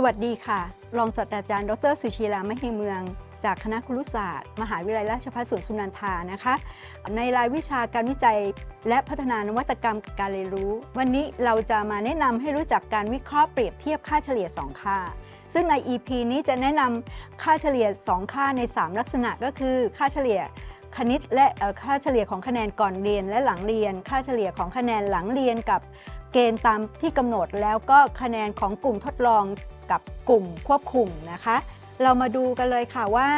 สวัสดีค่ะ รองศาสตราจารย์ ดร สุชีรามหิเมือง จากคณะครุศาสตร์ มหาวิทยาลัยราชภัฏสวนสุนันทานะคะ ในรายวิชาการวิจัย และพัฒนานวัตกรรมการเรียนรู้ วันนี้เราจะมาแนะนำให้รู้จักการวิเคราะห์เปรียบเทียบค่าเฉลี่ย 2 ค่า ซึ่งใน EP นี้จะแนะนำค่าเฉลี่ย 2 ค่าใน 3 ลักษณะก็คือ ค่าเฉลี่ยคณิตและค่าเฉลี่ยของคะแนนก่อนเรียนและหลังเรียน ค่าเฉลี่ยของคะแนนหลังเรียนกับเกณฑ์ตามที่กำหนดแล้วก็คะแนนของกลุ่มทดลอง กับกลุ่มควบคุมนะคะ เรามาดูกันเลยค่ะว่า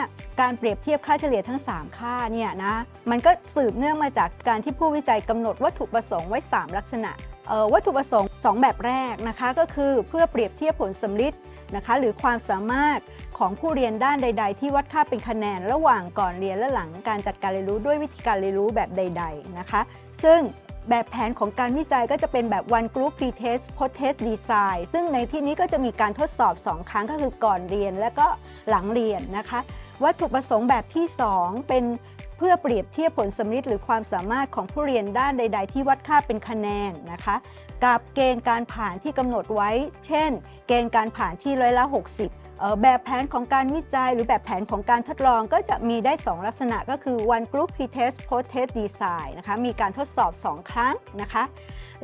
การเปรียบเทียบค่าเฉลี่ยทั้ง 3 ค่าเนี่ยนะมันก็สืบเนื่องมาจากการที่ผู้วิจัยกำหนดวัตถุประสงค์ไว้ 3 ลักษณะออวัตถุประสงค์ 2 แบบแรกนะคะก็คือเพื่อเปรียบเทียบผลสำลิดนะคะหรือความสามารถของผู้เรียนด้านใด ๆ ที่วัดค่าเป็นคะแนนระหว่างก่อนเรียนและหลังการจัดการเรียนรู้ด้วยวิธีการเรียนรู้แบบใด ๆนะคะ ซึ่ง แบบแผนของการวิจัยก็จะเป็นแบบ one group pre-test post-test design ซึ่งในที่นี้ก็จะมีการทดสอบ 2 ครั้งก็คือก่อนเรียนและก็หลังเรียนนะคะ วัตถุประสงค์แบบที่ 2 เป็นเพื่อเปรียบเทียบผลสำลิดหรือความสามารถของผู้เรียนด้านใด ๆ ที่วัดค่าเป็นคะแนนนะคะ กับเกณฑ์การผ่านที่กำหนดไว้ เช่น เกณฑ์การผ่านที่ร้อยละ 60 แบบแผนของการวิจัย หรือแบบแผนของการทดลองก็จะมีได้ 2 ลักษณะก็คือ one group pre-test post-test design นะคะมีการทดสอบ 2 ครั้งนะคะ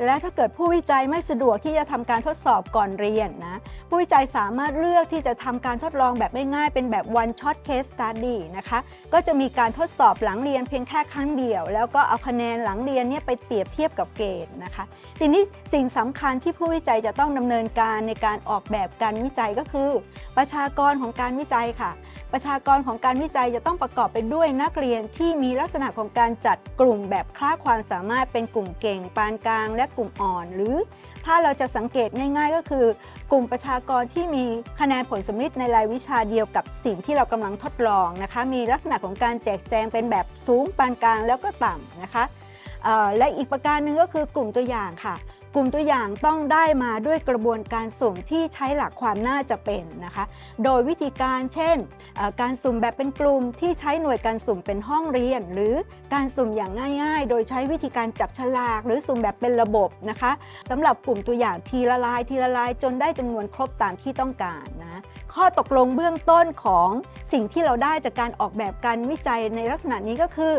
และถ้าเกิดผู้วิจัยไม่สะดวกที่จะทำการทดสอบก่อนเรียนนะผู้วิจัยสามารถเลือกที่จะทำการทดลองแบบง่ายๆเป็นแบบ one shot case study นะคะก็จะมีการทดสอบหลังเรียนเพียงแค่ครั้งเดียว แล้วก็เอาคะแนนหลังเรียนเนี่ยไปเปรียบเทียบกับเกณฑ์นะคะ ทีนี้สิ่งสำคัญที่ผู้วิจัยจะต้องดำเนินการในการออกแบบการวิจัยก็คือประชากรของการวิจัยค่ะ ประชากรของการวิจัยจะต้องประกอบไปด้วยนักเรียนที่มีลักษณะของการจัดกลุ่มแบบค่าความสามารถเป็นกลุ่มเก่ง ปานกลาง และกลุ่มอ่อน หรือถ้าเราจะสังเกตง่ายๆ ก็คือ กลุ่มประชากรที่มีคะแนนผลสำลิดในรายวิชาเดียวกับสิ่งที่เรากำลังทดลองนะคะ มีลักษณะของการแจกแจงเป็นแบบสูงปานกลางแล้วก็ต่ำนะคะและอีกประการหนึ่งก็คือกลุ่มตัวอย่างค่ะ กลุ่มตัวอย่างต้องได้มาด้วยกระบวนการสุ่มที่ใช้หลักความน่าจะเป็นนะคะ โดยวิธีการเช่น การสุ่มแบบเป็นกลุ่มที่ใช้หน่วยการสุ่มเป็นห้องเรียน หรือการสุ่มอย่างง่าย ๆ โดยใช้วิธีการจับฉลาก หรือสุ่มแบบเป็นระบบนะคะสำหรับกลุ่มตัวอย่างทีละลายทีละลายจนได้จำนวนครบตามที่ต้องการนะข้อตกลงเบื้องต้นของสิ่งที่เราได้จากการออกแบบการวิจัยในลักษณะนี้ก็คือ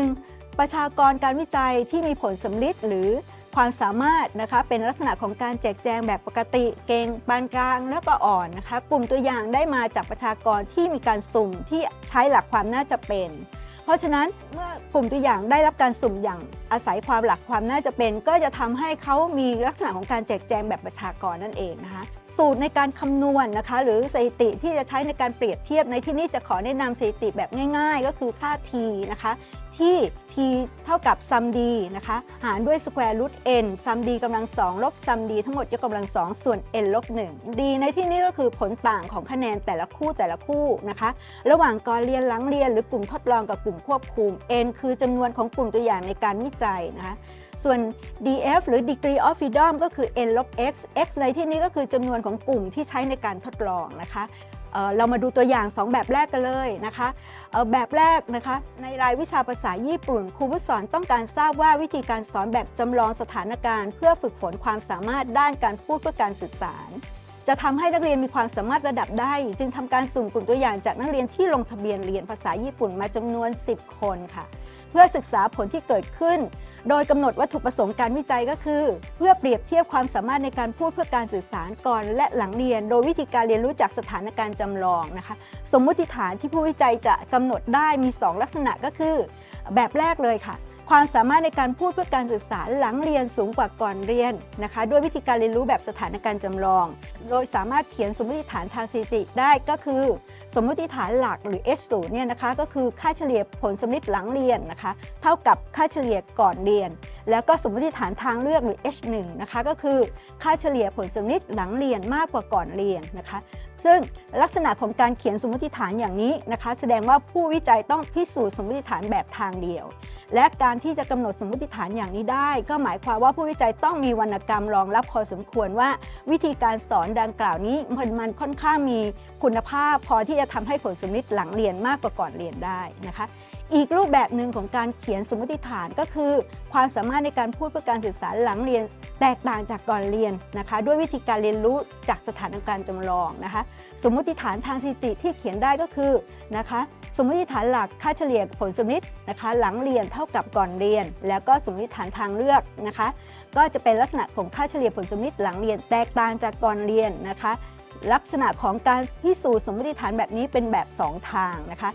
1. ประชากรการวิจัยที่มีผลสำลิดหรือ ความสามารถนะคะเป็นลักษณะของการแจกแจงแบบปกติเก่งปานกลางแล้วก็อ่อนนะคะกลุ่มตัวอย่างได้มาจากประชากรที่มีการสุ่มที่ใช้หลักความน่าจะเป็น เพราะฉะนั้นเมื่อกลุ่มตัวอย่างได้รับการสุ่มอย่างอาศัยความหลักความน่าจะเป็น ก็จะทำให้เขามีลักษณะของการแจกแจงแบบประชากรนั่นเองนะคะ สูตรในการคำนวณนะคะ หรือสถิติที่จะใช้ในการเปรียบเทียบในที่นี้จะขอแนะนำสถิติแบบง่ายๆ ก็คือค่า t นะคะ ที่ t เท่ากับ sum d นะคะหารด้วย square root n sum d กำลัง2ลบ sum d ทั้งหมดยกกำลัง2ส่วน n ลบ1 d ในที่นี้ก็คือผลต่างของคะแนนแต่ละคู่แต่ละคู่นะคะ ระหว่างก่อนเรียนหลังเรียน หรือกลุ่มทดลองกับกลุ่มควบคุม n คือจำนวนของกลุ่มตัวอย่างในการวิจัยนะคะ ส่วน df หรือ degree of freedom ก็คือ n ลบ x x ในที่นี้ก็คือจำนวนของกลุ่มที่ใช้ในการทดลองนะคะเเรามาดูตัวอย่าง 2 แบบแรกกันเลยนะคะแบบแรกนะคะในรายวิชาภาษาญี่ปุ่นครูผู้สอนต้องการทราบว่าวิธีการสอนแบบจำลองสถานการณ์ เพื่อฝึกฝนความสามารถด้านการพูดเพื่อการสื่อสาร จะทำให้นักเรียนมีความสามารถระดับได้ จึงทำการสุ่มกลุ่มตัวอย่างจากนักเรียนที่ลงทะเบียนเรียนภาษาญี่ปุ่นมาจำนวน 10 คนค่ะ เพื่อศึกษาผลที่เกิดขึ้น โดยกำหนดวัตถุประสงค์การวิจัยก็คือ เพื่อเปรียบเทียบความสามารถในการพูดเพื่อการสื่อสารก่อนและหลังเรียน โดยวิธีการเรียนรู้จากสถานการณ์จำลองนะคะ สมมุติฐานที่ผู้วิจัยจะกำหนดได้มี 2 ลักษณะก็คือ แบบแรกเลยค่ะความสามารถในการพูดเพื่อการสื่อสารหลังเรียนสูงกว่าก่อนเรียนนะคะ ด้วยวิธีการเรียนรู้แบบสถานการณ์จำลอง โดยสามารถเขียนสมมติฐานทางสถิติได้ก็คือ สมมติฐานหลักหรือ H0 เนี่ยนะคะก็คือค่าเฉลี่ยผลสมมติหลังเรียนนะคะ เท่ากับค่าเฉลี่ยก่อนเรียน แล้วก็สมมติฐานทางเลือกหรือ H1 นะคะก็คือค่าเฉลี่ยผลสมมติหลังเรียนมากกว่าก่อนเรียนนะคะ ซึ่งลักษณะของการเขียนสมมติฐานอย่างนี้นะคะ แสดงว่าผู้วิจัยต้องพิสูจน์สมมติฐานแบบทางเดียว และการที่จะกำหนดสมมติฐานอย่างนี้ได้ ก็หมายความว่าผู้วิจัยต้องมีวรรณกรรมรองรับพอสมควรว่า วิธีการสอนดังกล่าวนี้มันมันค่อนข้างมีคุณภาพ พอที่จะทำให้ผลสมมติหลังเรียนมากกว่าก่อนเรียนได้นะคะ อีกรูปแบบหนึ่งของการเขียนสมมติฐานก็คือ ความสามารถในการพูดเพื่อการสื่อสารหลังเรียน แตกต่างจากก่อนเรียนนะคะ ด้วยวิธีการเรียนรู้จากสถานการณ์จำลองนะคะ สมมติฐานทางสถิติที่เขียนได้ก็คือนะคะสมมติฐานหลักค่าเฉลี่ยผลสมมตินะคะ หลังเรียนเท่ากับก่อนเรียน แล้วก็สมมติฐานทางเลือกนะคะ ก็จะเป็นลักษณะของค่าเฉลี่ยผลสมมติหลังเรียนแตกต่างจากก่อนเรียนนะคะลักษณะของการพิสูจน์สมมติฐานแบบนี้เป็นแบบ 2 ทางนะคะ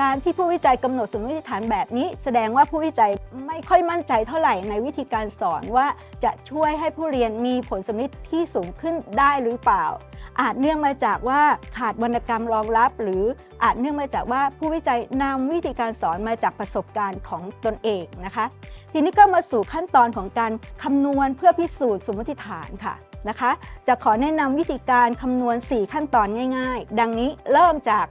การที่ผู้วิจัยกำหนดสมมติฐานแบบนี้ แสดงว่าผู้วิจัยไม่ค่อยมั่นใจเท่าไหร่ในวิธีการสอนว่าจะช่วยให้ผู้เรียนมีผลสมมติที่สูงขึ้นได้หรือเปล่า อาจเนื่องมาจากว่าขาดวรรณกรรมรองรับ หรืออาจเนื่องมาจากว่าผู้วิจัยนำวิธีการสอนมาจากประสบการณ์ของตนเองนะคะ ทีนี้ก็มาสู่ขั้นตอนของการคำนวณเพื่อพิสูจน์สมมติฐานค่ะนะคะ จะขอแนะนำวิธีการคำนวณ 4 ขั้นตอนง่าย ๆ ดังนี้เริ่มจาก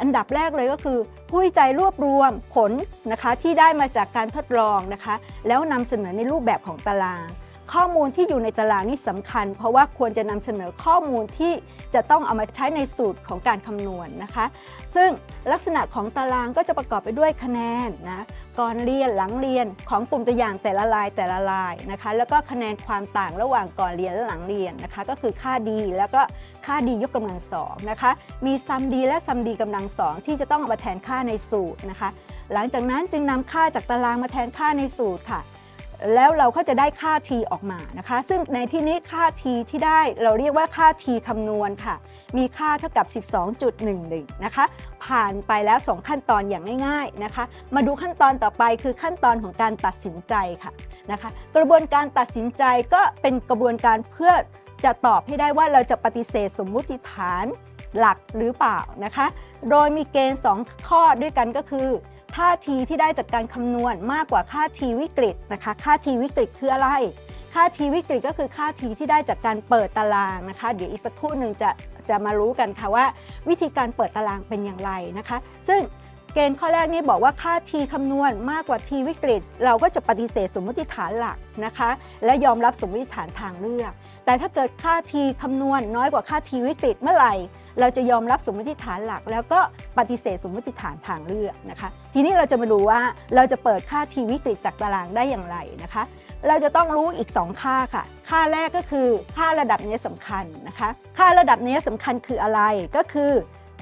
อันดับแรกเลยก็คือ ผู้วิจัยรวบรวมผลนะคะที่ได้มาจากการทดลองนะคะ แล้วนำเสนอในรูปแบบของตาราง ข้อมูลที่อยู่ในตารางนี่สำคัญ เพราะว่าควรจะนำเสนอข้อมูลที่จะต้องเอามาใช้ในสูตรของการคำนวณนะคะ ซึ่งลักษณะของตารางก็จะประกอบไปด้วยคะแนนนะก่อนเรียนหลังเรียนของกลุ่มตัวอย่างแต่ละลายแต่ละลายนะคะ แล้วก็คะแนนความต่างระหว่างก่อนเรียนและหลังเรียนนะคะ ก็คือค่าดีแล้วก็ค่าดียกกำลังสองนะคะมีซัมดีและซัมดีกำลังสองที่จะต้องเอามาแทนค่าในสูตรนะคะ หลังจากนั้นจึงนำค่าจากตารางมาแทนค่าในสูตรค่ะ แล้วเราก็จะได้ค่า t ออกมานะคะ ซึ่งในที่นี้ค่า t ที่ได้เราเรียกว่าค่า t คำนวณค่ะ มีค่าเท่ากับ 12.11 นะคะ ผ่านไปแล้ว 2 ขั้นตอนอย่างง่าย ๆนะคะ มาดูขั้นตอนต่อไปคือขั้นตอนของการตัดสินใจค่ะนะคะ กระบวนการตัดสินใจก็เป็นกระบวนการเพื่อจะตอบให้ได้ว่าเราจะปฏิเสธสมมุติฐานหลักหรือเปล่านะคะ โดยมีเกณฑ์ 2 ข้อด้วยกันก็คือ ค่า t ที่ได้จากการคำนวณมากกว่าค่า t วิกฤตนะคะค่า t วิกฤตคืออะไร ค่า t วิกฤตก็คือค่า t ที่ได้จากการเปิดตารางนะคะ เดี๋ยวอีกสักครู่หนึ่งจะจะมารู้กันค่ะว่า วิธีการเปิดตารางเป็นอย่างไรนะคะ ซึ่ง เกณฑ์ข้อแรกนี่บอกว่าค่า t คำนวณมากกว่า t วิกฤต เราก็จะปฏิเสธสมมติฐานหลักนะคะ และยอมรับสมมติฐานทางเลือก แต่ถ้าเกิดค่า t คำนวณน้อยกว่าค่า t วิกฤตเมื่อไหร่ เราจะยอมรับสมมติฐานหลัก แล้วก็ปฏิเสธสมมติฐานทางเลือกนะคะ ทีนี้เราจะมาดูว่าเราจะเปิดค่า t วิกฤตจากตารางได้อย่างไรนะคะ เราจะต้องรู้อีก 2 ค่าค่ะ ค่าแรกก็คือค่าระดับนี้สำคัญนะคะ ค่าระดับนี้สำคัญคืออะไรก็คือ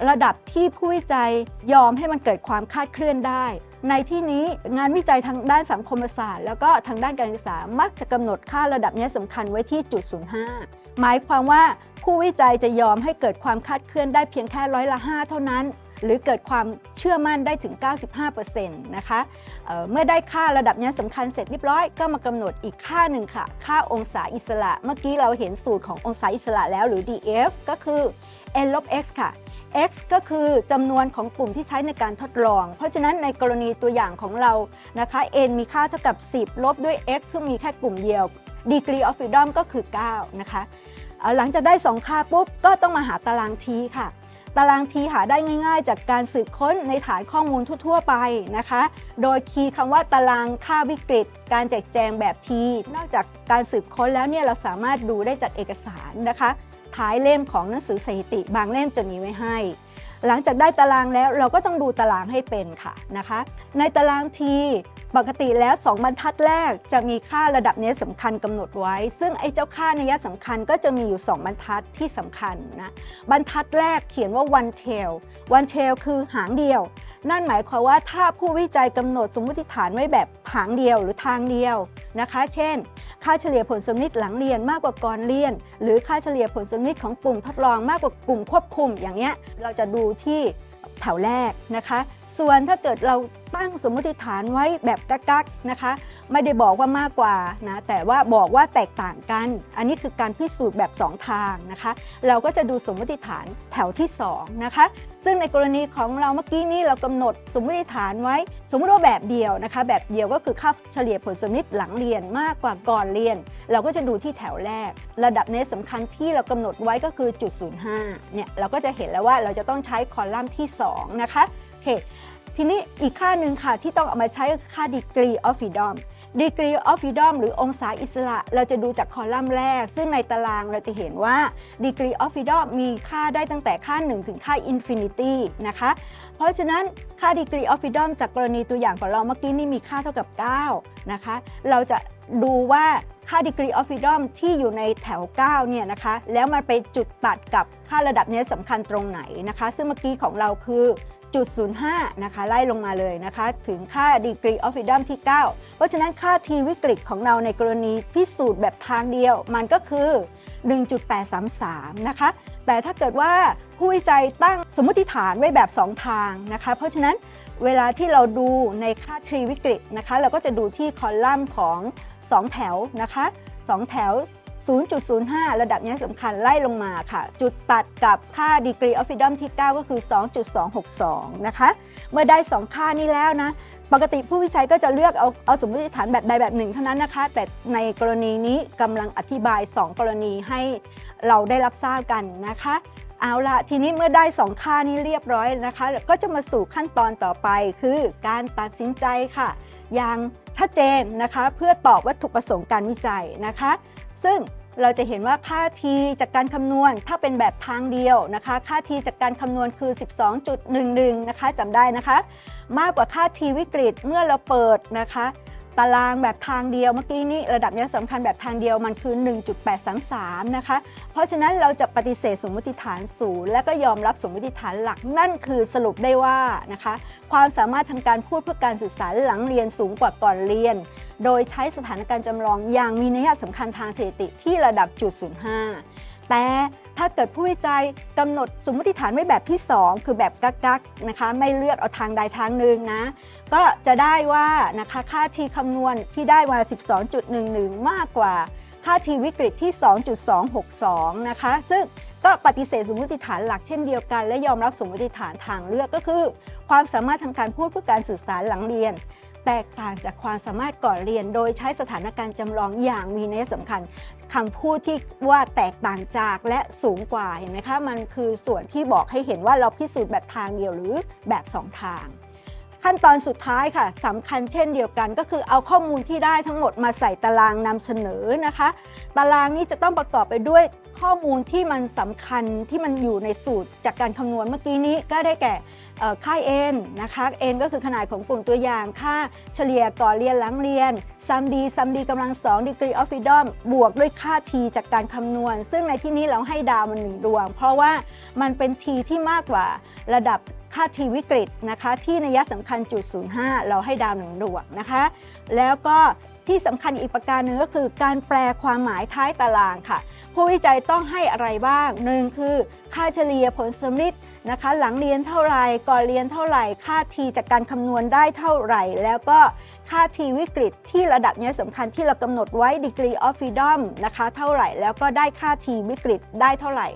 ระดับที่ผู้วิจัยยอมให้มันเกิดความคาดเคลื่อนได้ ในที่นี้งานวิจัยทางด้านสังคมศาสตร์ แล้วก็ทางด้านการศึกษามักจะกำหนดค่าระดับนี้สำคัญไว้ที่จุด05 หมายความว่าผู้วิจัยจะยอมให้เกิดความคาดเคลื่อนได้เพียงแค่ร้อยละ 5 เท่านั้นหรือเกิดความเชื่อมั่นได้ถึง 95%นะคะเอ่อเมื่อได้ค่าระดับนี้สำคัญเสร็จเรียบร้อยก็มากำหนดอีกค่าหนึ่งค่ะ ค่าองศาอิสระ เมื่อกี้เราเห็นสูตรขององศาอิสระแล้วหรือ df ก็คือ n ลบ x ค่ะ x ก็คือจำนวนของกลุ่มที่ใช้ในการทดลอง เพราะฉะนั้นในกรณีตัวอย่างของเรานะคะ n มีค่าเท่ากับ 10 ลบด้วย x ซึ่งมีแค่กลุ่มเดียว degree of freedom ก็คือ 9 นะคะเอ่อหลังจากได้ 2 ค่าปุ๊บ ก็ต้องมาหาตาราง t ค่ะ ตาราง t หาได้ง่ายๆ จากการสืบค้นในฐานข้อมูลทั่วๆ ไปนะคะ โดยคีย์คำว่าตารางค่าวิกฤต การแจกแจงแบบ t นอกจากการสืบค้นแล้วเนี่ยเราสามารถดูได้จากเอกสารนะคะ ท้ายเล่มของหนังสือสถิติ บางเล่มจะมีไว้ให้ หลังจากได้ตารางแล้วเราก็ต้องดูตารางให้เป็นค่ะนะคะ ในตารางทีปกติแล้ว 2 บรรทัดแรกจะมีค่าระดับเนี้ยสำคัญกำหนดไว้ ซึ่งไอ้เจ้าค่านัยสำคัญก็จะมีอยู่ 2 บรรทัดที่สำคัญนะบรรทัดแรกเขียนว่า one tail one tail คือหางเดียวนั่นหมายความว่าถ้าผู้วิจัยกำหนดสมมติฐานไว้แบบหางเดียวหรือทางเดียวนะคะ เช่น ค่าเฉลี่ยผลสมนิดหลังเรียนมากกว่าก่อนเรียน หรือค่าเฉลี่ยผลสมนิดของกลุ่มทดลองมากกว่ากลุ่มควบคุมอย่างเงี้ยเราจะดูที่แถวแรกนะคะ ส่วนถ้าเกิดเราตั้งสมมติฐานไว้แบบกักๆนะคะ ไม่ได้บอกว่ามากกว่านะแต่ว่าบอกว่าแตกต่างกัน อันนี้คือการพิสูจน์แบบ 2 ทางนะคะ เราก็จะดูสมมติฐานแถวที่2นะคะซึ่งในกรณีของเราเมื่อกี้นี้เรากำหนดสมมติฐานไว้ สมมติว่าแบบเดียวนะคะ แบบเดียวก็คือค่าเฉลี่ยผลสมนิดหลังเรียนมากกว่าก่อนเรียน เราก็จะดูที่แถวแรก ระดับเนสสำคัญที่เรากำหนดไว้ก็คือจุด05เนี่ยเราก็จะเห็นแล้วว่าเราจะต้องใช้คอลัมน์ที่2นะคะโอเค ทีนี้อีกค่าหนึ่งค่ะที่ต้องเอามาใช้คือค่า degree of freedom degree of freedom หรือองศาอิสระ เราจะดูจากคอลัมน์แรก ซึ่งในตารางเราจะเห็นว่า degree of freedom มีค่าได้ตั้งแต่ค่า 1 ถึงค่า infinity นะคะ เพราะฉะนั้นค่า degree of freedom จากกรณีตัวอย่างของเราเมื่อกี้นี่มีค่าเท่ากับ 9 นะคะ เราจะดูว่าค่า degree of freedom ที่อยู่ในแถว 9 เนี่ยนะคะ แล้วมันไปจุดตัดกับค่าระดับนี้สำคัญตรงไหนนะคะ ซึ่งเมื่อกี้ของเราคือ จุด05 นะคะ ไล่ลงมาเลยนะคะ ถึงค่า degree of freedom ที่ 9 เพราะฉะนั้นค่า t วิกฤตของเราในกรณีพิสูจน์แบบทางเดียว มันก็คือ 1.833 นะคะ แต่ถ้าเกิดว่าผู้วิจัยตั้งสมมติฐานไว้แบบ 2 ทางนะคะ เพราะฉะนั้นเวลาที่เราดูในค่าทรีวิกฤตนะคะ เราก็จะดูที่คอลัมน์ของ 2 แถวนะคะ 2 แถว 0.05 ระดับนี้สำคัญไล่ลงมาค่ะ จุดตัดกับค่า degree of freedom ที่ 9 ก็คือ 2.262 นะคะ เมื่อได้ 2 ค่านี้แล้วนะ ปกติผู้วิจัยก็จะเลือกเอาเอาสมมติฐานแบบใดแบบหนึ่งเท่านั้นนะคะ แต่ในกรณีนี้กำลังอธิบาย 2 กรณีให้เราได้รับทราบกันนะคะ เอาละทีนี้เมื่อได้ 2 ค่านี้เรียบร้อยนะคะ ก็จะมาสู่ขั้นตอนต่อไปคือการตัดสินใจค่ะ อย่างชัดเจนนะคะ เพื่อตอบวัตถุประสงค์การวิจัยนะคะ ซึ่งเราจะเห็นว่าค่า t จากการคำนวณถ้าเป็นแบบทางเดียวนะคะ ค่า t จากการคำนวณคือ 12.11 นะคะจำได้นะคะ มากกว่าค่า t วิกฤตเมื่อเราเปิดนะคะ ตารางแบบทางเดียวเมื่อกี้นี้ระดับนี้สำคัญแบบทางเดียวมันคือ 1.833 นะคะ เพราะฉะนั้นเราจะปฏิเสธสมมติฐานศูนย์และก็ยอมรับสมมติฐานหลักนั่นคือสรุปได้ว่านะคะ ความสามารถทางการพูดเพื่อการสื่อสารหลังเรียนสูงกว่าก่อนเรียน โดยใช้สถานการณ์จำลองอย่างมีนัยสำคัญทางสถิติที่ระดับจุด05 แต่ถ้าเกิดผู้วิจัยกำหนดสมมติฐานไว้แบบที่ 2 คือแบบกักกักๆนะคะไม่เลือกเอาทางใดทางหนึ่งนะก็จะได้ว่านะคะค่าทีคำนวณที่ได้มา 12.11 มากกว่าค่าทีวิกฤตที่ 2.262 นะคะ ซึ่ง ก็ปฏิเสธสมมติฐานหลักเช่นเดียวกัน และยอมรับสมมติฐานทางเลือกก็คือ ความสามารถทางการพูดเพื่อการสื่อสารหลังเรียน แตกต่างจากความสามารถก่อนเรียน โดยใช้สถานการณ์จำลองอย่างมีนัยสำคัญคำพูดที่ว่าแตกต่างจากและสูงกว่าเห็นไหมคะมันคือส่วนที่บอกให้เห็นว่าเราพิสูจน์แบบทางเดียวหรือแบบสองทาง ขั้นตอนสุดท้ายค่ะสำคัญเช่นเดียวกัน ก็คือเอาข้อมูลที่ได้ทั้งหมดมาใส่ตารางนำเสนอนะคะ ตารางนี้จะต้องประกอบไปด้วยข้อมูลที่มันสำคัญที่มันอยู่ในสูตรจากการคำนวณเมื่อกี้นี้ก็ได้แก่เอ่อค่า n นะคะ n ก็คือขนาดของกลุ่มตัวอย่าง ค่าเฉลี่ยก่อนเรียนหลังเรียน sum d sum d กำลัง2 degree of freedom บวกด้วยค่า t จากการคำนวณ ซึ่งในที่นี้เราให้ดาวมันหนึ่งดวง เพราะว่ามันเป็น t ที่มากกว่าระดับ ค่า t วิกฤตนะคะที่นัยสำคัญจุด05 เราให้ดาวหนึ่งดวงนะคะ แล้วก็ที่สำคัญอีกประการหนึ่งก็คือการแปลความหมายท้ายตารางค่ะ ผู้วิจัยต้องให้อะไรบ้างหนึ่งคือ ค่าเฉลี่ยผลสมฤทธิ์นะคะ หลังเรียนเท่าไหร่ก่อนเรียนเท่าไหร่ ค่าทีจากการคำนวณได้เท่าไหร่ แล้วก็ค่าทีวิกฤตที่ระดับนี้สำคัญที่เรากำหนดไว้ degree of freedom นะคะ เท่าไหร่แล้วก็ได้ค่าทีวิกฤตได้เท่าไหร่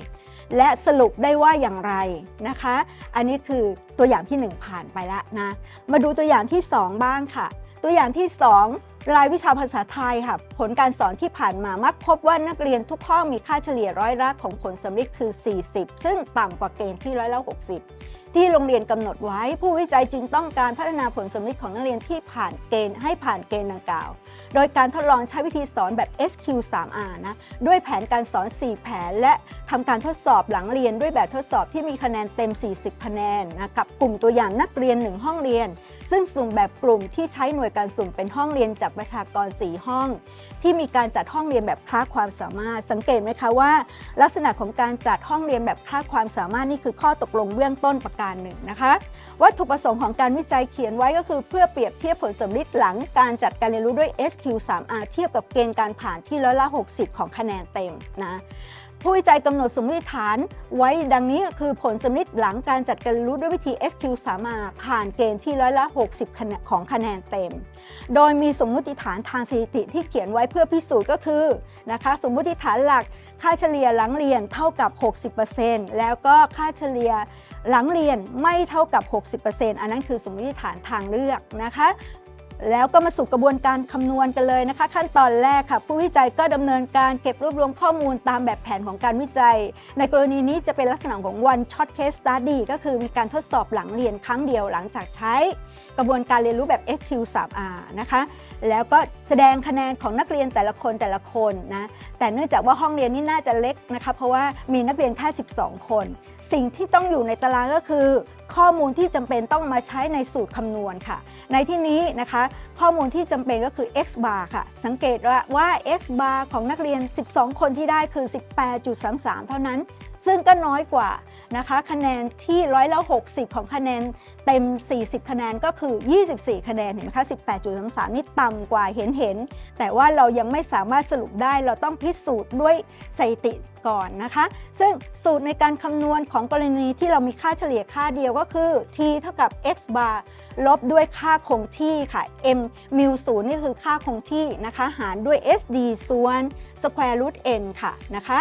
และสรุปได้ว่าอย่างไรนะคะ อันนี้คือตัวอย่างที่ 1 ผ่านไปแล้วนะ มาดูตัวอย่างที่ 2 บ้างค่ะ ตัวอย่างที่ 2 รายวิชาภาษาไทยค่ะ ผลการสอนที่ผ่านมามักพบว่านักเรียนทุกห้องมีค่าเฉลี่ยร้อยละของผลสำลิดคือ 40 ซึ่งต่ำกว่าเกณฑ์ที่ร้อยละ60 ที่โรงเรียนกำหนดไว้ ผู้วิจัยจึงต้องการพัฒนาผลสำลิดของนักเรียนที่ผ่านเกณฑ์ให้ผ่านเกณฑ์ดังกล่าว โดยการทดลองใช้วิธีสอนแบบ SQ3R นะ ด้วยแผนการสอน 4 แผน และทำการทดสอบหลังเรียนด้วยแบบทดสอบที่มีคะแนนเต็ม 40 คะแนนนะกับกลุ่มตัวอย่างนักเรียน 1 ห้องเรียน ซึ่งสุ่มแบบกลุ่มที่ใช้หน่วยการสุ่มเป็นห้องเรียนจากประชากร 4 ห้อง ที่มีการจัดห้องเรียนแบบคลาสความสามารถ สังเกตไหมคะว่า ลักษณะของการจัดห้องเรียนแบบคลาสความสามารถนี่คือข้อตกลงเบื้องต้นประการหนึ่งนะคะ วัตถุประสงค์ของการวิจัยเขียนไว้ก็คือเพื่อเปรียบเทียบผลสำลิดหลังการจัดการเรียนรู้ด้วย SQ3R เทียบกับเกณฑ์การผ่านที่ร้อยละ 60 ของคะแนนเต็มนะ ผู้วิจัยกำหนดสมมติฐานไว้ดังนี้คือผลสำลิหลังการจัดการรู้ด้วยวิธี SQ3R ผ่านเกณฑ์ที่ร้อยละ 60 ของคะแนนเต็ม โดยมีสมมติฐานทางสถิติที่เขียนไว้เพื่อพิสูจน์ก็คือนะคะสมมติฐานหลักค่าเฉลี่ยหลังเรียนเท่ากับ 60%แล้วก็ค่าเฉลี่ยหลังเรียนไม่เท่ากับ 60%อันนั้นคือสมมติฐานทางเลือกนะคะ แล้วก็มาสู่กระบวนการคำนวณกันเลยนะคะ ขั้นตอนแรกค่ะ ผู้วิจัยก็ดำเนินการเก็บรวบรวมข้อมูลตามแบบแผนของการวิจัย ในกรณีนี้จะเป็นลักษณะของ one shot case study ก็คือมีการทดสอบหลังเรียนครั้งเดียวหลังจากใช้ กระบวนการเรียนรู้แบบ XQ3R นะคะ แล้วก็แสดงคะแนนของนักเรียนแต่ละคนแต่ละคนนะแต่เนื่องจากว่าห้องเรียนนี่น่าจะเล็กนะคะเพราะว่ามีนักเรียนแค่ 12 คน สิ่งที่ต้องอยู่ในตารางก็คือ ข้อมูลที่จำเป็นต้องมาใช้ในสูตรคำนวณค่ะ ในที่นี้นะคะข้อมูลที่จำเป็นก็คือ x bar ค่ะ สังเกตว่า x bar ของนักเรียน 12 คนที่ได้คือ 18.33 เท่านั้น ซึ่งก็น้อยกว่านะคะคะแนนที่ร้อยละ60 ของคะแนนเต็ม 40 คะแนนก็คือ 24 คะแนนเห็นไหมคะ 18.33 นี่ต่ำกว่าเห็นเห็น แต่ว่าเรายังไม่สามารถสรุปได้เราต้องพิสูจน์ด้วยสถิติก่อนนะคะ ซึ่งสูตรในการคำนวณของกรณีที่เรามีค่าเฉลี่ยค่าเดียวก็็คือ t เท่ากับ x bar ลบด้วยค่าคงที่ค่ะ m mu ศูนย์นี่คือค่าคงที่นะคะ หารด้วย sd ส่วน square root n ค่ะนะคะ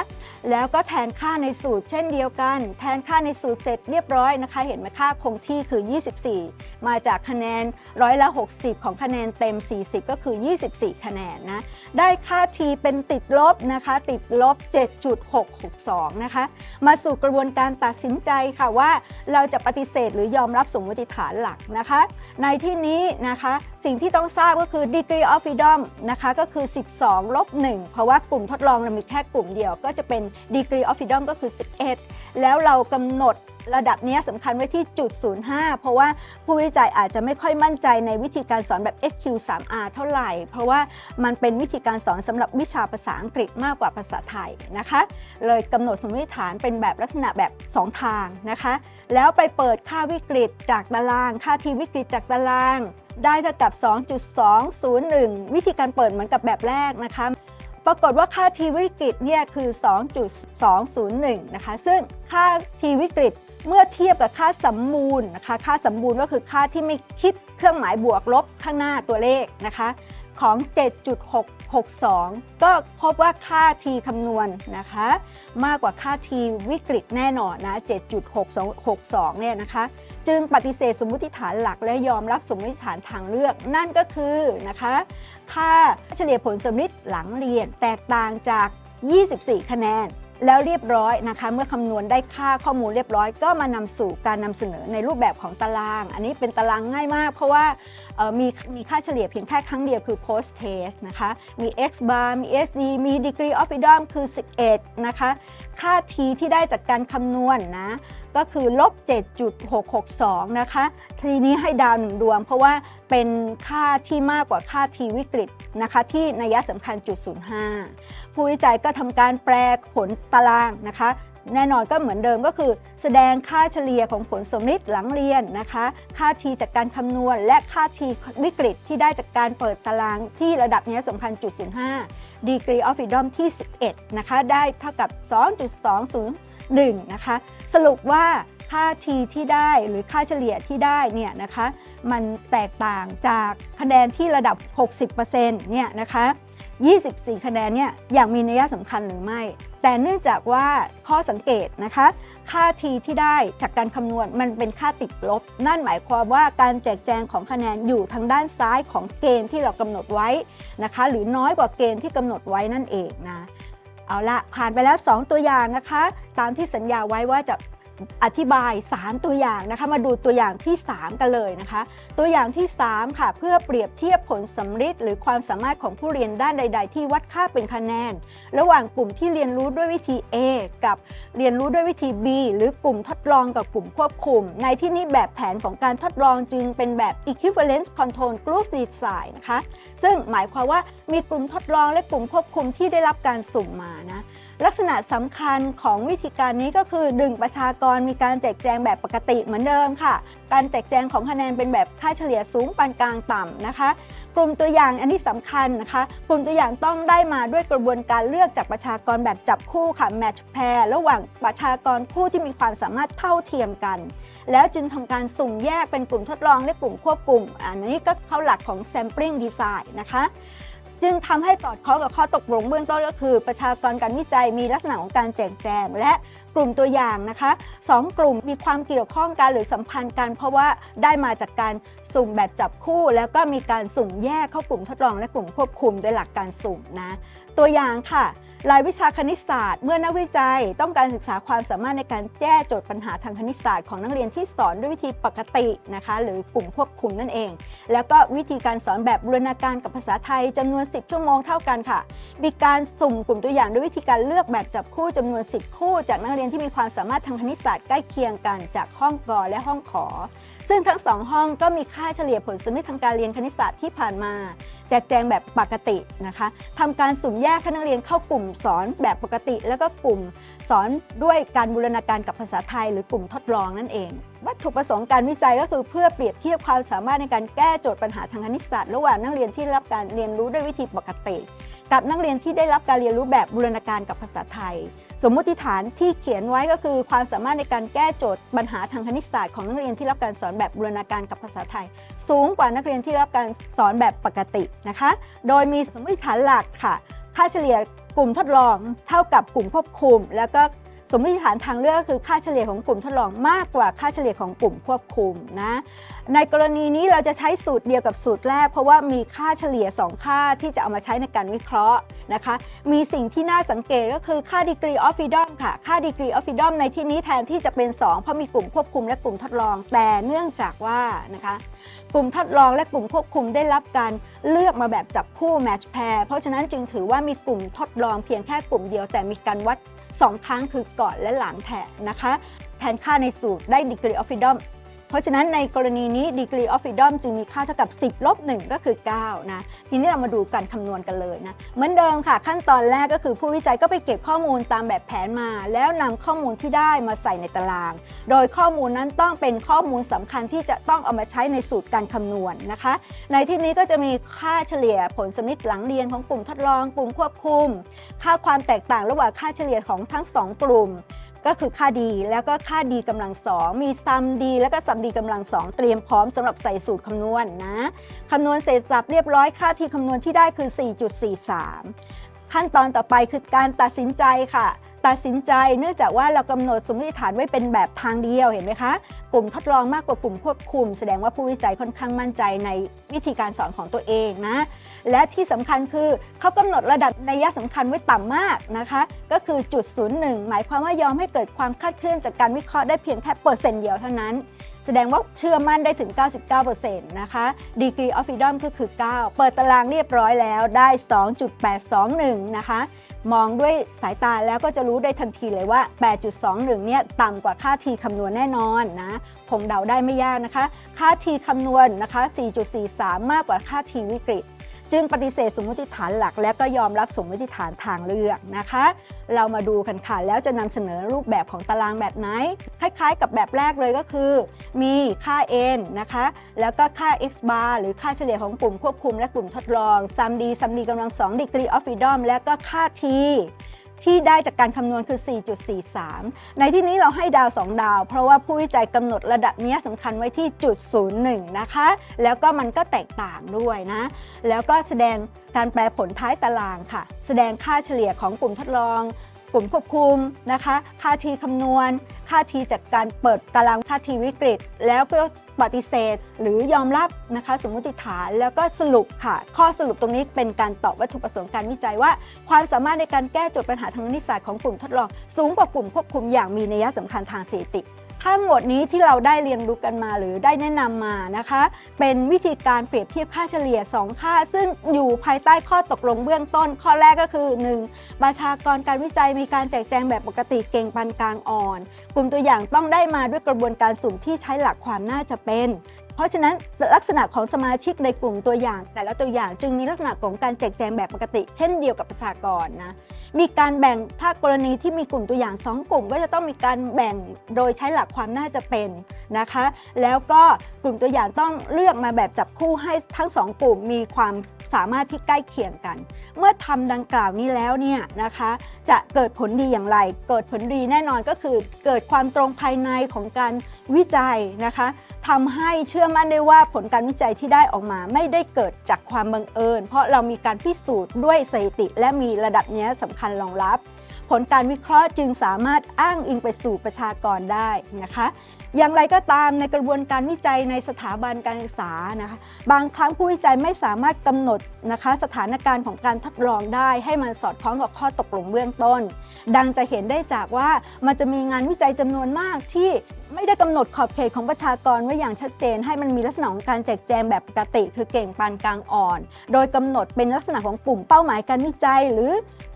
แล้วก็แทนค่าในสูตรเช่นเดียวกัน แทนค่าในสูตรเสร็จเรียบร้อยนะคะ เห็นไหมค่าคงที่คือ 24 มาจากคะแนนร้อยละ 60 ของคะแนนเต็ม 40 ก็คือ 24 คะแนนนะ ได้ค่า t เป็นติดลบนะคะ ติดลบ 7.662 นะคะ มาสู่กระบวนการตัดสินใจค่ะว่าเราจะปฏิเสธหรือยอมรับสมมติฐานหลักนะคะในที่นี้นะคะสิ่งที่ต้องทราบก็คือ degree of freedom นะคะก็คือ 12 ลบ 1 เพราะว่ากลุ่มทดลองเรามีแค่กลุ่มเดียว ก็จะเป็น degree of freedom ก็คือ 11 แล้วเรากำหนดระดับนี้สำคัญไว้ที่จุด 05 เพราะว่าผู้วิจัยอาจจะไม่ค่อยมั่นใจในวิธีการสอนแบบ XQ3R เท่าไหร่ เพราะว่ามันเป็นวิธีการสอนสำหรับวิชาภาษาอังกฤษมากกว่าภาษาไทยนะคะ เลยกำหนดสมมติฐานเป็นแบบลักษณะแบบ 2 ทางนะคะ แล้วไปเปิดค่าวิกฤตจากตาราง ค่าทีวิกฤตจากตาราง ได้เท่ากับ 2.201 วิธีการเปิดเหมือนกับแบบแรกนะคะ ปรากฏว่าค่าทีวิกฤตเนี่ยคือ 2.201 นะคะ ซึ่งค่าทีวิกฤตเมื่อเทียบกับค่าสมมูลนะคะ ค่าสมบูรณ์ก็คือค่าที่ไม่คิดเครื่องหมายบวกลบข้างหน้าตัวเลขนะคะของ 7.662 ก็พบว่าค่า t คำนวณนะคะ มากกว่าค่า t วิกฤตแน่นอนนะ 7.662 เนี่ยนะคะ จึงปฏิเสธสมมุติฐานหลักและยอมรับสมมุติฐานทางเลือก นั่นก็คือนะคะค่าเฉลี่ยผลสมนิดหลังเรียนแตกต่างจาก 24 คะแนน แล้วเรียบร้อยนะคะ เมื่อคำนวณได้ค่าข้อมูลเรียบร้อย ก็มานำสู่การนำเสนอในรูปแบบของตาราง อันนี้เป็นตารางง่ายมาก เพราะว่ามีมีค่าเฉลี่ยเพียงแค่ครั้งเดียวคือ post test นะคะ มี x bar มี sd มี degree of freedom คือ 11 นะคะ ค่า t ที่ได้จากการคำนวณนะ ก็คือลบ 7.662 นะคะ ทีนี้ให้ดาวหนึ่งดวง เพราะว่าเป็นค่าที่มากกว่าค่า t วิกฤตนะคะ ที่นัยสำคัญจุด05 ผู้วิจัยก็ทำการแปลผลตารางนะคะ แน่นอนก็เหมือนเดิมก็คือ แสดงค่าเฉลี่ยของผลสมนิดหลังเรียนนะคะ ค่า t จากการคำนวณ และค่า t วิกฤตที่ได้จากการเปิดตารางที่ระดับนี้สำคัญจุด05 degree of freedom ที่ 11 นะคะ ได้เท่ากับ 1. นะคะสรุปว่าค่า t ที่ได้หรือค่าเฉลี่ยที่ได้เนี่ยนะคะมันแตกต่างจากคะแนนที่ระดับ 60%เนี่ยนะคะ24 คะแนนเนี่ยอย่างมีนัยสำคัญหรือไม่ แต่เนื่องจากว่าข้อสังเกตนะคะ ค่า t ที่ได้จากการคำนวณมันเป็นค่าติดลบ นั่นหมายความว่าการแจกแจงของคะแนนอยู่ทางด้านซ้ายของเกณฑ์ที่เรากำหนดไว้นะคะ หรือน้อยกว่าเกณฑ์ที่กำหนดไว้นั่นเองนะ เอาละผ่านไปแล้ว 2 ตัวอย่างนะคะ ตามที่สัญญาไว้ว่าจะ อธิบาย 3 ตัวอย่างนะคะ มาดูตัวอย่างที่ 3 กันเลยนะคะ ตัวอย่างที่ 3 ค่ะ เพื่อเปรียบเทียบผลสำฤทธิ์หรือความสามารถของผู้เรียนด้านใด ๆ ที่วัดค่าเป็นคะแนน ระหว่างกลุ่มที่เรียนรู้ด้วยวิธี A กับเรียนรู้ด้วยวิธี B หรือกลุ่มทดลองกับกลุ่มควบคุม ในที่นี้แบบแผนของการทดลองจึงเป็นแบบ equivalence control group design นะคะ ซึ่งหมายความว่ามีกลุ่มทดลองและกลุ่มควบคุมที่ได้รับการสุ่มมานะ ลักษณะสำคัญของวิธีการนี้ก็คือดึงประชากรมีการแจกแจงแบบปกติเหมือนเดิมค่ะ การแจกแจงของคะแนนเป็นแบบค่าเฉลี่ยสูงปานกลางต่ำนะคะ กลุ่มตัวอย่างอันนี้สำคัญนะคะ กลุ่มตัวอย่างต้องได้มาด้วยกระบวนการเลือกจากประชากรแบบจับคู่ค่ะ match pair ระหว่างประชากรผู้ที่มีความสามารถเท่าเทียมกัน แล้วจึงทำการสุ่มแยกเป็นกลุ่มทดลองและกลุ่มควบคุมอันนี้ก็เข้าหลักของ sampling design นะคะ จึงทำให้สอดคล้องกับข้อตกลงเบื้องต้นก็คือ ประชากรการวิจัยมีลักษณะของการแจกแจงและกลุ่มตัวอย่างนะคะสองกลุ่มมีความเกี่ยวข้องกันหรือสัมพันธ์กัน เพราะว่าได้มาจากการสุ่มแบบจับคู่ แล้วก็มีการสุ่มแยกเข้ากลุ่มทดลองและกลุ่มควบคุมโดยหลักการสุ่มนะตัวอย่างค่ะ รายวิชาคณิตศาสตร์เมื่อนักวิจัยต้องการศึกษาความสามารถในการแก้โจทย์ปัญหาทางคณิตศาสตร์ของนักเรียนที่สอนด้วยวิธีปกตินะคะหรือกลุ่มควบคุมนั่นเอง แล้วก็วิธีการสอนแบบบูรณาการกับภาษาไทยจำนวน 10 ชั่วโมงเท่ากันค่ะ มีการสุ่มกลุ่มตัวอย่างด้วยวิธีการเลือกแบบจับคู่จำนวน 10 คู่ จากนักเรียนที่มีความสามารถทางคณิตศาสตร์ใกล้เคียงกันจากห้องกอและห้องขอ ซึ่งทั้งสองห้องก็มีค่าเฉลี่ยผลสมมติทางการเรียนคณิตศาสตร์ที่ผ่านมา แจกแจงแบบปกตินะคะทำการสุ่มแยกนักเรียนเข้ากลุ่มสอนแบบปกติ แล้วก็กลุ่มสอนด้วยการบูรณาการกับภาษาไทย หรือกลุ่มทดลองนั่นเอง วัตถุประสงค์การวิจัยก็คือเพื่อเปรียบเทียบความสามารถในการแก้โจทย์ปัญหาทางคณิตศาสตร์ระหว่างนักเรียนที่รับการเรียนรู้ด้วยวิธีปกติ กับนักเรียนที่ได้รับการเรียนรู้แบบบูรณาการกับภาษาไทย สมมุติฐานที่เขียนไว้ก็คือ ความสามารถในการแก้โจทย์ปัญหาทางคณิตศาสตร์ของนักเรียนที่รับการสอนแบบบูรณาการกับภาษาไทย สูงกว่านักเรียนที่รับการสอนแบบปกตินะคะ โดยมีสมมติฐานหลักค่ะ ค่าเฉลี่ย กลุ่มทดลองเท่ากับกลุ่มควบคุม แล้วก็ สมมติฐานทางเลือกก็คือค่าเฉลี่ยของกลุ่มทดลองมากกว่าค่าเฉลี่ยของกลุ่มควบคุมนะในกรณีนี้เราจะใช้สูตรเดียวกับสูตรแรก เพราะว่ามีค่าเฉลี่ย 2 ค่าที่จะเอามาใช้ในการวิเคราะห์นะคะมีสิ่งที่น่าสังเกตก็คือค่า degree of freedom ค่ะค่า degree of freedom ในที่นี้แทนที่จะเป็น 2 เพราะมีกลุ่มควบคุมและกลุ่มทดลอง แต่เนื่องจากว่านะคะกลุ่มทดลองและกลุ่มควบคุมได้รับการเลือกมาแบบจับคู่ match pair เพราะฉะนั้นจึงถือว่ามีกลุ่มทดลองเพียงแค่กลุ่มเดียวแต่มีการวัด 2 ครั้งคือก่อนและหลังแทนนะคะ แทนค่าในสูตรได้ degree of freedom เพราะฉะนั้นในกรณีนี้ degree of freedom จึงมีค่าเท่ากับ 10 ลบ 1 ก็คือ 9 นะ ทีนี้เรามาดูการคำนวณกันเลยนะ เหมือนเดิมค่ะ ขั้นตอนแรกก็คือผู้วิจัยก็ไปเก็บข้อมูลตามแบบแผนมา แล้วนำข้อมูลที่ได้มาใส่ในตาราง โดยข้อมูลนั้นต้องเป็นข้อมูลสำคัญที่จะต้องเอามาใช้ในสูตรการคำนวณนะคะ ในที่นี้ก็จะมีค่าเฉลี่ยผลสมมติหลังเรียนของกลุ่มทดลอง กลุ่มควบคุม ค่าความแตกต่างระหว่างค่าเฉลี่ยของทั้งสองกลุ่ม ก็คือค่าดีแล้วก็ค่าดีกำลังสองมีซัมดี แล้วก็ซัมดีกำลังสองเตรียมพร้อมสำหรับใส่สูตรคำนวณนะคำนวณเสร็จสับเรียบร้อยค่าที่คำนวณที่ได้คือ 4.43 ขั้นตอนต่อไปคือการตัดสินใจค่ะตัดสินใจเนื่องจากว่าเรากำหนดสมมติฐานไว้เป็นแบบทางเดียวเห็นไหมคะ กลุ่มทดลองมากกว่ากลุ่มควบคุม แสดงว่าผู้วิจัยค่อนข้างมั่นใจในวิธีการสอนของตัวเองนะ และที่สำคัญคือเขากำหนดระดับในัยสำคัญไว้ต่ำมากนะคะ ก็คือจุด01 หมายความว่ายอมให้เกิดความคลาดเคลื่อนจากการวิเคราะห์ได้เพียงแค่เปอร์เซ็นต์เดียวเท่านั้น แสดงว่าเชื่อมั่นได้ถึง 99%นะคะ degree of freedom ก็คือ 9 เปิดตารางเรียบร้อยแล้วได้ 2.821 นะคะ มองด้วยสายตาแล้วก็จะรู้ได้ทันทีเลยว่า 8.21 เนี่ยต่ำกว่าค่าทีคำนวณแน่นอนนะคงเดาได้ไม่ยากนะคะ ค่าทีคำนวณนะคะ 4.43 มากกว่าค่าทีวิกฤต จึงปฏิเสธสมมติฐานหลัก และก็ยอมรับสมมติฐานทางเลือกนะคะ เรามาดูกันค่ะแล้วจะนำเสนอรูปแบบของตารางแบบไหน คล้ายๆ กับแบบแรกเลยก็คือ มีค่า n นะคะ แล้วก็ค่า x bar หรือค่าเฉลี่ยของกลุ่มควบคุมและกลุ่มทดลองซัมดีซัมดีกำลัง2 degree of freedom และก็ค่า t ที่ได้จากการคำนวณคือ 4.43 ในที่นี้เราให้ดาว 2 ดาว เพราะว่าผู้วิจัยกำหนดระดับนี้สำคัญไว้ที่จุด01 นะคะ แล้วก็มันก็แตกต่างด้วยนะ แล้วก็แสดงการแปลผลท้ายตารางค่ะ แสดงค่าเฉลี่ยของกลุ่มทดลอง กลุ่มควบคุมนะคะ ค่าทีคำนวณ ค่าทีจากการเปิดตารางค่าทีวิกฤต แล้วก็ ปฏิเสธ หรือยอมรับนะคะสมมติฐานแล้วก็สรุปค่ะ ข้อสรุปตรงนี้เป็นการตอบวัตถุประสงค์การวิจัยว่า ความสามารถในการแก้โจทย์ปัญหาทางคณิตศาสตร์ของกลุ่มทดลองสูงกว่ากลุ่มควบคุมอย่างมีนัยสำคัญทางสถิติ ทั้งหมดนี้ที่เราได้เรียนรู้กันมาหรือได้แนะนำมานะคะ เป็นวิธีการเปรียบเทียบค่าเฉลี่ย 2 ค่า ซึ่งอยู่ภายใต้ข้อตกลงเบื้องต้น ข้อแรกก็คือ 1. ประชากรการวิจัยมีการแจกแจงแบบปกติเก่งปานกลางอ่อน กลุ่มตัวอย่างต้องได้มาด้วยกระบวนการสุ่มที่ใช้หลักความน่าจะเป็น ราะฉะนั้นลักษณะของสมาชิกในกลุ่มตัวอย่าง แต่ละตัวอย่างจึงมีลักษณะของการแจกแจงแบบปกติ เช่นเดียวกับประชากรนะมีการแบ่งถ้ากรณีที่มีกลุ่มตัวอย่าง 2 กลุ่ม ก็จะต้องมีการแบ่งโดยใช้หลักความน่าจะเป็นนะคะ แล้วก็กลุ่มตัวอย่างต้องเลือกมาแบบจับคู่ให้ทั้ง 2 กลุ่มมีความสามารถที่ใกล้เคียงกัน เมื่อทำดังกล่าวนี้แล้วเนี่ยนะคะ จะเกิดผลดีอย่างไร เกิดผลดีแน่นอนก็คือเกิดความตรงภายในของการวิจัยนะคะ ทำให้เชื่อมั่นได้ว่าผลการวิจัยที่ได้ออกมาไม่ได้เกิดจากความบังเอิญ เพราะเรามีการพิสูจน์ด้วยสถิติ และมีระดับเนี้ยสำคัญรองรับ ผลการวิเคราะห์จึงสามารถอ้างอิงไปสู่ประชากรได้นะคะ อย่างไรก็ตามในกระบวนการวิจัยในสถาบันการศึกษานะคะบางครั้งผู้วิจัยไม่สามารถกำหนดนะคะสถานการณ์ของการทดลองได้ ให้มันสอดคล้องกับข้อตกลงเบื้องต้น ดังจะเห็นได้จากว่ามันจะมีงานวิจัยจำนวนมากที่ ไม่ได้กำหนดขอบเขตของประชากรไว้อย่างชัดเจน ให้มันมีลักษณะของการแจกแจงแบบปกติ คือเก่งปานกลางอ่อน โดยกำหนดเป็นลักษณะของกลุ่มเป้าหมายการวิจัย หรือ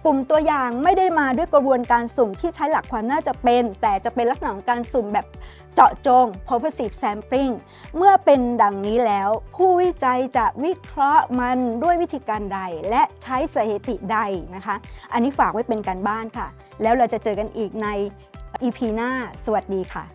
กลุ่มตัวอย่างไม่ได้มาด้วยกระบวนการสุ่มที่ใช้หลักความน่าจะเป็น แต่จะเป็นลักษณะของการสุ่มแบบเจาะจง purposive sampling เมื่อเป็นดังนี้แล้ว ผู้วิจัยจะวิเคราะห์มันด้วยวิธีการใด และใช้สถิติใดนะคะ อันนี้ฝากไว้เป็นการบ้านค่ะ แล้วเราจะเจอกันอีกใน EP หน้า สวัสดีค่ะ